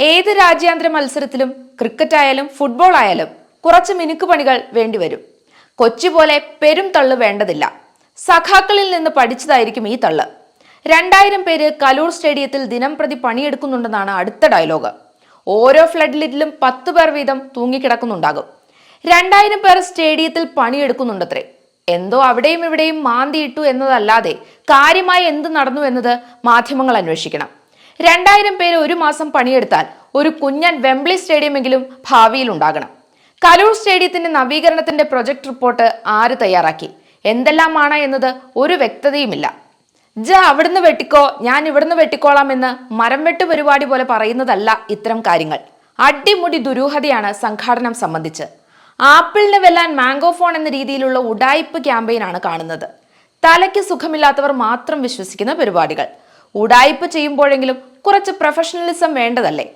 ഏത് രാജ്യാന്തര മത്സരത്തിലും ക്രിക്കറ്റ് ആയാലും ഫുട്ബോൾ ആയാലും കുറച്ച് മിനുക്ക് പണികൾ വേണ്ടിവരും കൊച്ചി പോലെ പെരും തള്ളു വേണ്ടതില്ല. സഖാക്കളിൽ നിന്ന് പഠിച്ചതായിരിക്കും ഈ തള്ള്. രണ്ടായിരം പേര് കലൂർ സ്റ്റേഡിയത്തിൽ ദിനം പ്രതി പണിയെടുക്കുന്നുണ്ടെന്നാണ് അടുത്ത ഡയലോഗ്. ഓരോ ഫ്ലഡ് ലിറ്റിലും പത്ത് പേർ വീതം തൂങ്ങിക്കിടക്കുന്നുണ്ടാകും. രണ്ടായിരം പേർ സ്റ്റേഡിയത്തിൽ പണിയെടുക്കുന്നുണ്ടത്രേ. എന്തോ അവിടെയും ഇവിടെയും മാന്തിയിട്ടു എന്നതല്ലാതെ കാര്യമായി എന്ത് നടന്നു എന്നത് മാധ്യമങ്ങൾ അന്വേഷിക്കണം. രണ്ടായിരം പേര് ഒരു മാസം പണിയെടുത്താൽ ഒരു കുഞ്ഞൻ വെംബ്ലി സ്റ്റേഡിയമെങ്കിലും ഭാവിയിൽ ഉണ്ടാകണം. കലൂർ സ്റ്റേഡിയത്തിന്റെ നവീകരണത്തിന്റെ പ്രൊജക്ട് റിപ്പോർട്ട് ആര് തയ്യാറാക്കി? എന്തെല്ലാമാണ് എന്നത് ഒരു വ്യക്തതയുമില്ല. ജ അവിടുന്ന് വെട്ടിക്കോ ഞാൻ ഇവിടുന്ന് വെട്ടിക്കോളാം എന്ന് മരം വെട്ട് പരിപാടി പോലെ പറയുന്നതല്ല ഇത്തരം കാര്യങ്ങൾ. അടിമുടി ദുരൂഹതയാണ് സംഘാടനം സംബന്ധിച്ച്. ആപ്പിളിന് വെല്ലാൻ മാംഗോ ഫോൺ എന്ന രീതിയിലുള്ള ഉഡായിപ്പ് ക്യാമ്പയിനാണ് കാണുന്നത്. തലയ്ക്ക് സുഖമില്ലാത്തവർ മാത്രം വിശ്വസിക്കുന്ന പരിപാടികൾ. ഉഡായിപ്പ് ചെയ്യുമ്പോഴെങ്കിലും കുറച്ച് പ്രൊഫഷണലിസം വേണ്ടതല്ലേ?